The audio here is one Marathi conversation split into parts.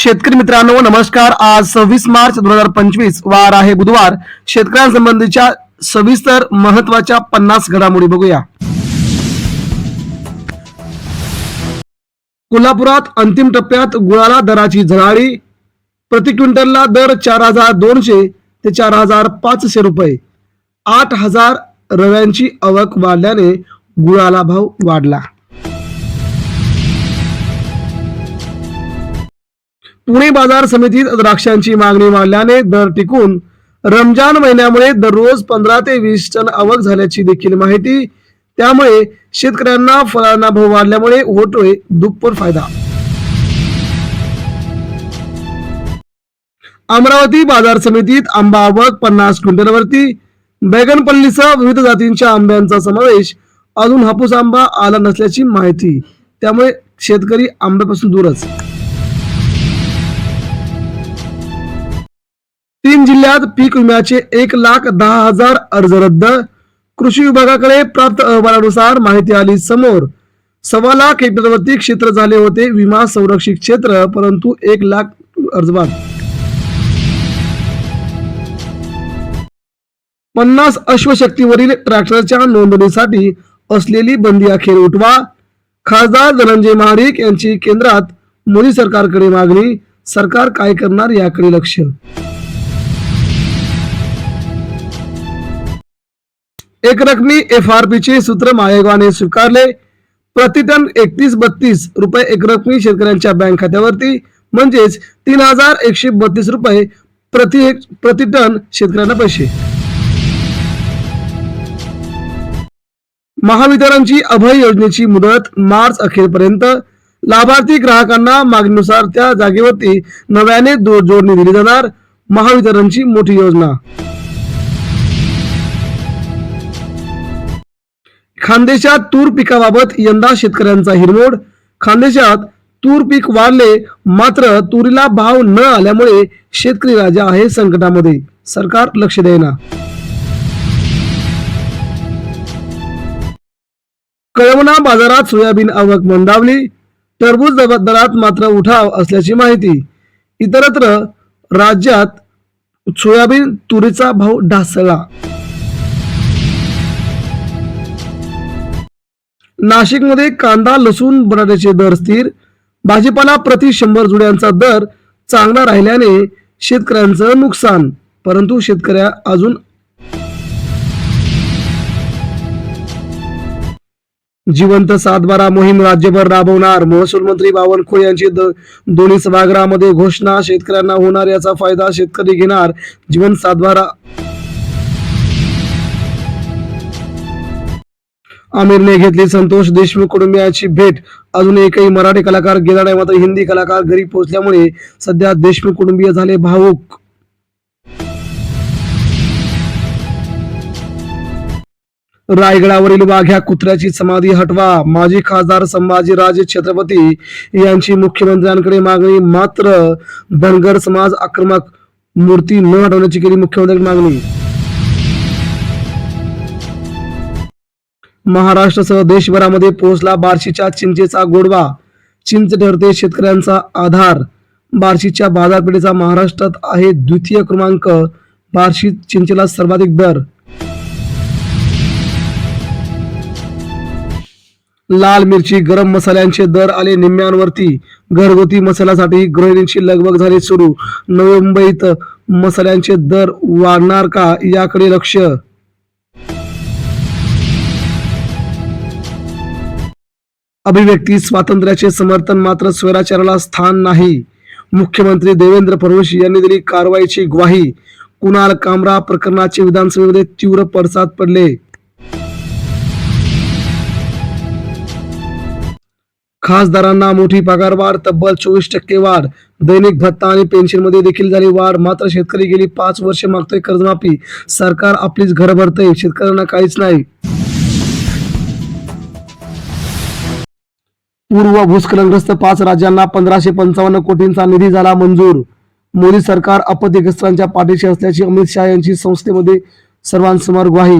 शेतकरी मित्रांनो नमस्कार. आज सव्वीस मार्च दोन हजार पंचवीस वार आहे बुधवार. शेतकऱ्यांसंबंधीच्या सविस्तर महत्त्वाच्या पन्नास घडामोडी बघूया. कोल्हापुरात अंतिम टप्प्यात गुळाला दराची झळाळी. प्रति क्विंटलला दर चार हजार दोनशे ते चार हजार पाचशे रुपये. आठ हजार रव्यांची आवक वाढल्याने गुळाला भाव वाढला. पुणे बाजार समितीत द्राक्षांची मागणी वाढल्याने दर टिकून रमजान महिन्यामुळे दररोज पंधरा ते वीस टन आवक झाल्याची देखील माहिती. त्यामुळे शेतकऱ्यांना फळांना भाव वाढल्यामुळे होतोय दुप्पट फायदा. अमरावती बाजार समितीत आंबा आवक पन्नास क्विंटलवरती. बैगनपल्लीसह विविध जातींच्या आंब्यांचा समावेश अजून हापूस आंबा आला नसल्याची माहिती. त्यामुळे शेतकरी आंब्यापासून दूरच. वाशिम जिल्ह्यात पीक विम्याचे एक लाख दहा हजार अर्ज रद्द. कृषी विभागाकडे प्राप्त अहवालानुसार माहिती आली समोर. सव्वा लाख हेक्टरवरती क्षेत्र झाले होते विमा संरक्षित क्षेत्र परंतु एक लाख अर्जबाद पन्नास अश्वशक्तीवरील ट्रॅक्टरच्या नोंदणीसाठी असलेली बंदी अखेर उठवा. खासदार धनंजय महाडिक यांची केंद्रात मोदी सरकारकडे मागणी. सरकार काय करणार याकडे लक्ष. एकरकमी एफ आर चे सूत्र आयोगाने स्वीकारले. प्रतिटन एकतीस बत्तीस रुपये एकरकमी शेतकऱ्यांच्या बँक खात्यावरती. म्हणजेच तीन हजार एकशे बत्तीस रुपये प्रति प्रतिटन शेतकऱ्यांना पैसे. महावितरणची अभय योजनेची मुदत मार्च अखेरपर्यंत. लाभार्थी ग्राहकांना मागणीनुसार त्या जागेवरती नव्याने दो- जोडणी दिली जाणार. महावितरणची मोठी योजना. खानदेशात तूर पिकाबाबत यंदा शेतकऱ्यांचा हिरमोड. खानदेशात तूर पीक वाढले मात्र तुरीला भाव न आल्यामुळे शेतकरी राजा आहे संकटामध्ये. सरकार लक्ष देईना. कळवणा बाजारात सोयाबीन आवक मंदावली. टरबूज दरात मात्र उठाव असल्याची माहिती. इतरत्र राज्यात सोयाबीन तुरीचा भाव ढासळला. नाशिकमध्ये कांदा लसूण बटाट्याचे दर स्थिर. भाजीपाला प्रति शंभर जुड्यांचा दर चांगला राहिल्याने शेतकऱ्यांचं नुकसान परंतु शेतकऱ्या अजून जिवंत सातबारा मोहीम राज्यभर राबवणार. महसूल मंत्री बावनकुळे यांची द- दोन्ही सभागृहामध्ये घोषणा शेतकऱ्यांना होणार याचा फायदा शेतकरी घेणार. जीवन सातबारा आमिरने घेतली. संतोष देशमुख कुटुंबियाची भेट. अजून एकही मराठी कलाकार गेला नाही मात्र हिंदी कलाकार घरी पोहोचल्यामुळे सध्या देशमुख कुटुंबीय झाले भावूक. रायगडावरील वाघ्या कुत्र्याची समाधी हटवा. माजी खासदार संभाजीराजे छत्रपती यांची मुख्यमंत्र्यांकडे मागणी. मात्र धनगर समाज आक्रमक मूर्ती न हटवण्याची केली मुख्यमंत्र्यांची मागणी. महाराष्ट्रासह देशभरामध्ये पोहोचला बार्शीच्या चिंचेचा गोडवा. चिंच ठरते शेतकऱ्यांचा आधार. बार्शीच्या बाजारपेठेचा महाराष्ट्रात आहे द्वितीय क्रमांक. बार्शी चिंचेला सर्वाधिक दर. लाल मिरची गरम मसाल्यांचे दर आले निम्म्यांवरती. घरगुती मसाल्यासाठी गृहिणींची लगबग झाली सुरू. नवी मुंबईत मसाल्यांचे दर वाढणार का याकडे लक्ष अभिव्यक्ती स्वातंत्र्याचे समर्थन मात्र स्वैराचाराला स्थान नाही. मुख्यमंत्री देवेंद्र फडणवीस यांनी दिली कारवाईची ग्वाही. कुणाल कामरा प्रकरणाचे विधानसभेमध्ये तीव्र पडसाद पडले. खासदारांना मोठी पगारवाढ तब्बल चोवीस टक्के वाढ. दैनिक भत्ता आणि पेन्शनमध्ये देखील झाली वाढ. मात्र शेतकरी गेली पाच वर्षे मागतोय कर्जमाफी. सरकार आपलीच घर भरतय. शेतकऱ्यांना काहीच नाही. पूर्व भूस्खलनग्रस्त पाच राज्यांना पंधराशे पंचावन्न कोटींचा निधी झाला मंजूर. मोदी सरकार आपत्तीग्रस्तांच्या पाठीशी असल्याची अमित शहा यांची संस्थेमध्ये सर्वांसमोर ग्वाही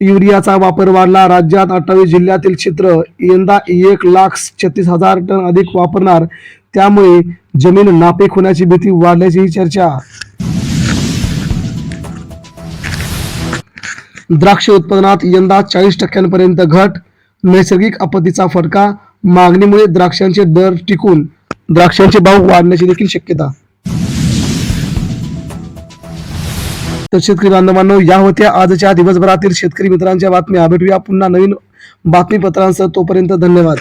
युरियाचा वापर वाढला. राज्यात अठ्ठावीस जिल्ह्यातील क्षेत्र यंदा एक लाख छत्तीस हजार टन अधिक वापरणार. त्यामुळे जमीन नापीक होण्याची भीती वाढल्याची चर्चा. द्राक्ष उत्पादनात यंदा चाळीस टक्क्यांपर्यंत घट. नैसर्गिक आपत्तीचा फटका. मागणीमुळे द्राक्षांचे दर टिकून द्राक्षांचे भाव वाढण्याची देखील शक्यता. तर शेतकरी बांधवांनो या होत्या आजच्या दिवसभरातील शेतकरी मित्रांच्या बातम्या. भेटूया पुन्हा नवीन बातमीपत्रांसह. तोपर्यंत धन्यवाद.